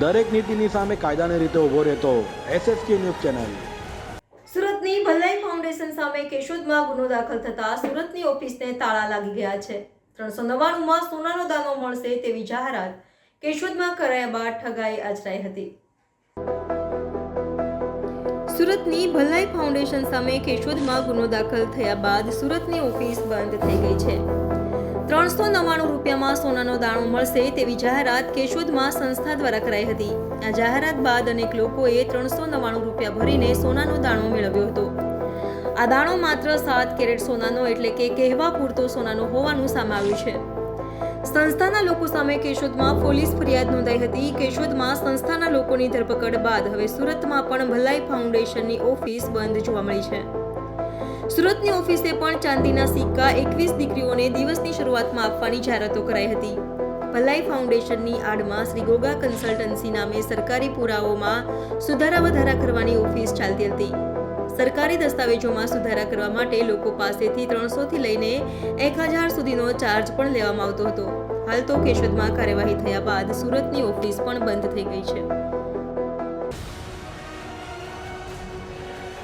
દરેક નીતિની સામે કાયદાની રીતે ઊભો રહેતો એસએસકે ન્યૂઝ ચેનલ. સુરતની ભલાઈ ફાઉન્ડેશન સામે કેશોદમાં ગુનો દાખલ થતા સુરતની ઓફિસને તાળા લાગી ગયા છે. ત્રણસો નવ્વાણુંમાં સોનાનો દાનો મળશે તેવી જાહેરાત કેશોદમાં કરાયા બાદ ઠગાઈ આચરાઈ હતી. સુરતની ભલાઈ ફાઉન્ડેશન સામે કેશોદમાં ગુનો દાખલ થયા બાદ સુરતની ઓફિસ બંધ થઈ ગઈ છે. ત્રણસો નવ્વાણું રૂપિયામાં સોનાનો દાણો મળશે તેવી જાહેરાત કેશોદમાં સંસ્થા દ્વારા કરાઈ હતી. આ જાહેરાત બાદ અનેક લોકોએ ત્રણસો નવ્વાણું રૂપિયા ભરીને સોનાનો દાણો મેળવ્યો હતો. આ દાણો માત્ર સાત કેરેટ સોનાનો એટલે કે કહેવા પૂરતો સોનાનો હોવાનું સામે આવ્યું છે. સંસ્થાના લોકો સામે કેશોદમાં પોલીસ ફરિયાદ નોંધાઈ હતી. કેશોદમાં સંસ્થાના લોકોની ધરપકડ બાદ હવે સુરતમાં પણ ભલાઈ ફાઉન્ડેશનની ઓફિસ બંધ જોવા મળી છે. સુરતની ઓફિસે પણ ચાંદીના સિક્કા એકવીસ દીકરીઓને દિવસની શરૂઆતમાં આપવાની જાહેરાતો કરાઈ હતી. ભલાઈ ફાઉન્ડેશનની આડમાં શ્રી ગોગા કન્સલ્ટન્સી નામે સરકારી પુરાવોમાં સુધારા વધારા કરવાની ઓફિસ ચાલતી હતી. સરકારી દસ્તાવેજોમાં સુધારા કરવા માટે લોકો પાસેથી ત્રણસોથી લઈને એક હજાર સુધીનો ચાર્જ પણ લેવામાં આવતો હતો. હાલ તો કેશોદમાં કાર્યવાહી થયા બાદ સુરતની ઓફિસ પણ બંધ થઈ ગઈ છે.